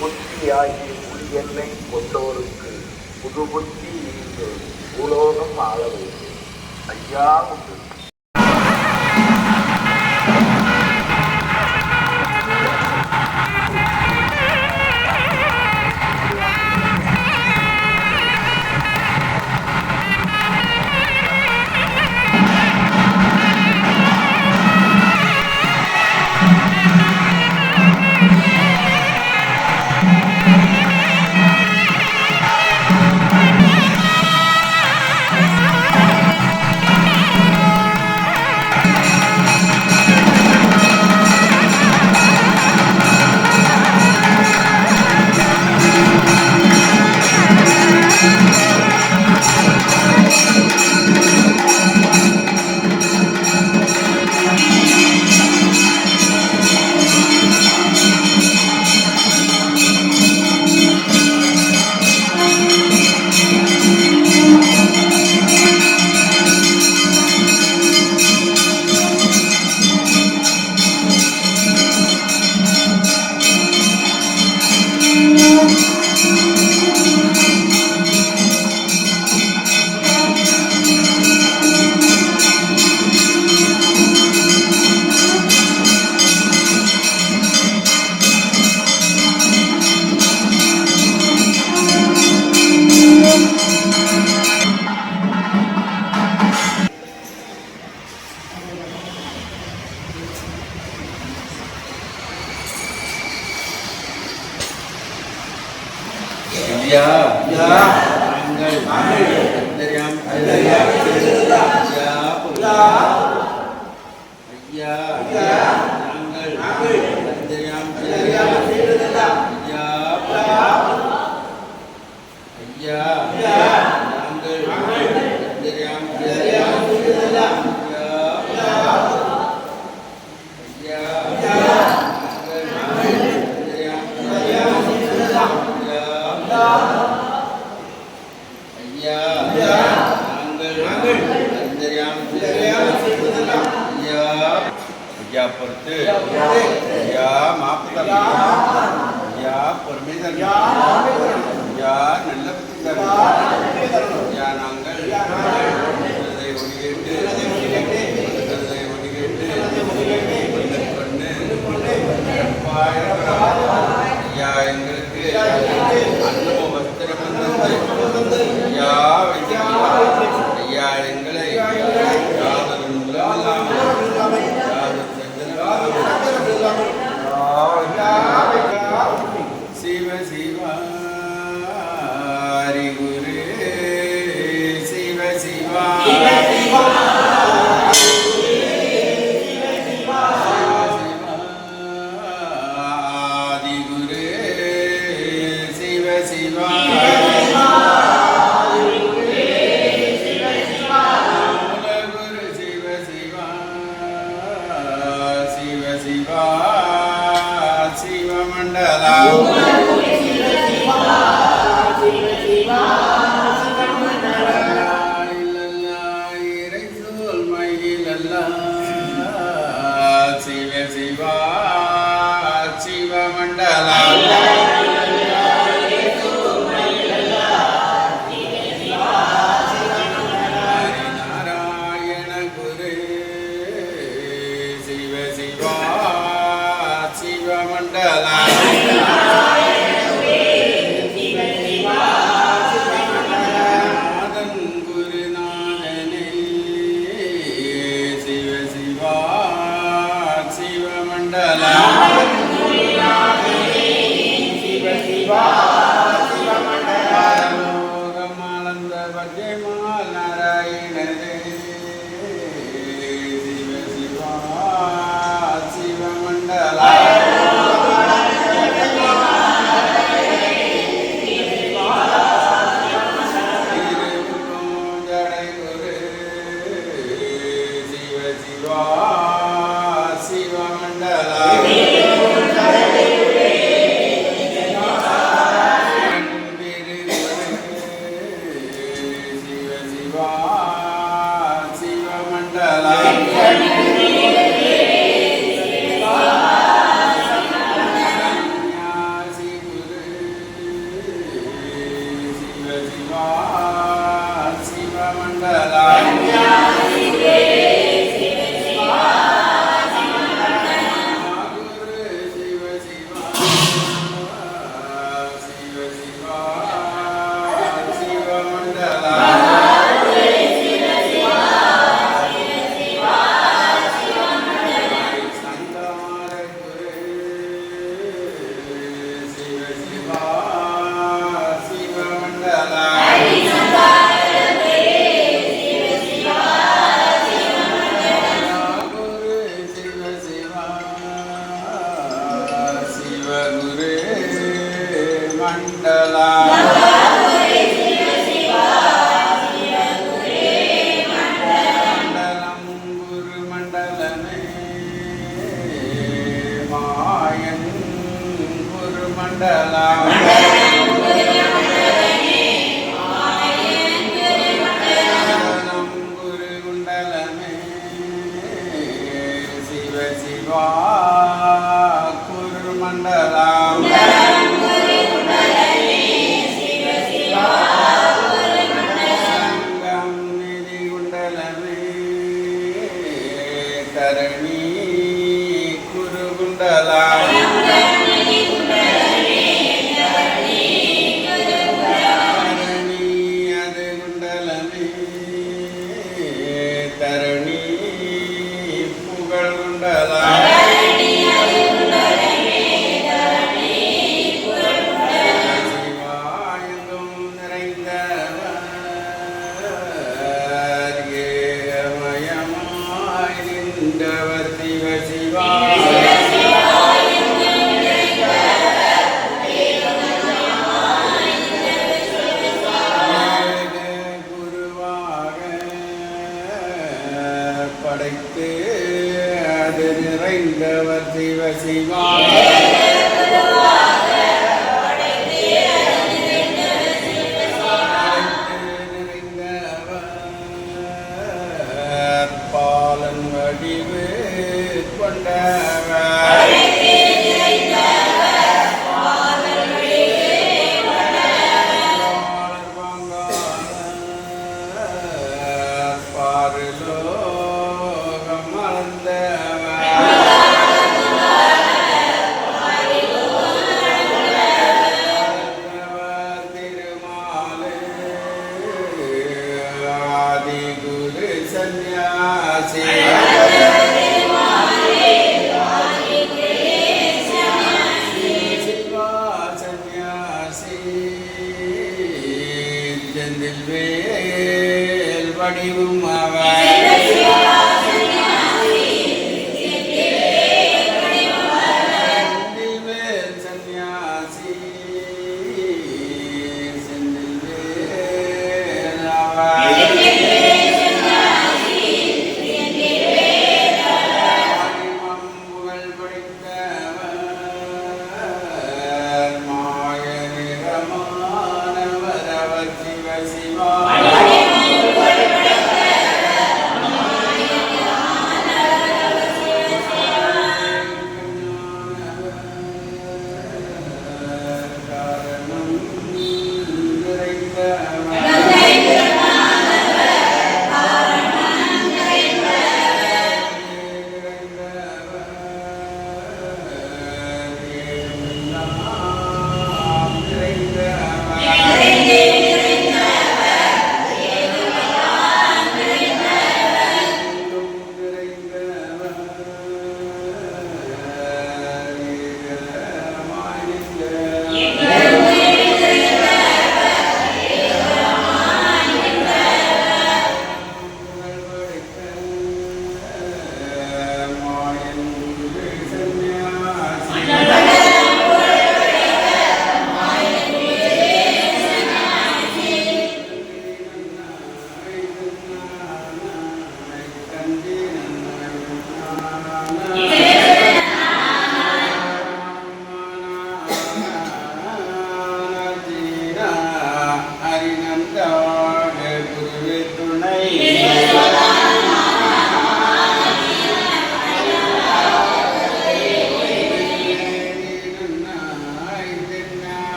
புத்தி ஆகிய புலி எண்ணை கொண்டோருக்கு புது புத்தி ஈர்ந்து பூலோகம் ஆள ஐயா உண்டு. ஐயா நாங்கள் ஐயா ஐயா. பொறுத்து. ஐயா மாப்பிள்ளை. ஐயா பொறுமை தரணும் ஐயா நல்ல புத்தி தரணும் ஐயா நாங்கள். நல்லதை ஒளிகேட்டு. நல்லதை ஒளிகேட்டு. பண்ணு. ஐயா எங்களுக்கு அன்னமோ வஸ்திரம் தந்து. ஐயா வைத்தியம் ஐயா எங்களை சிவ சிவாரி குரு சிவ சிவா ಜಯ Mandala. là. அது நிறைந்தவர் சிவ சிவா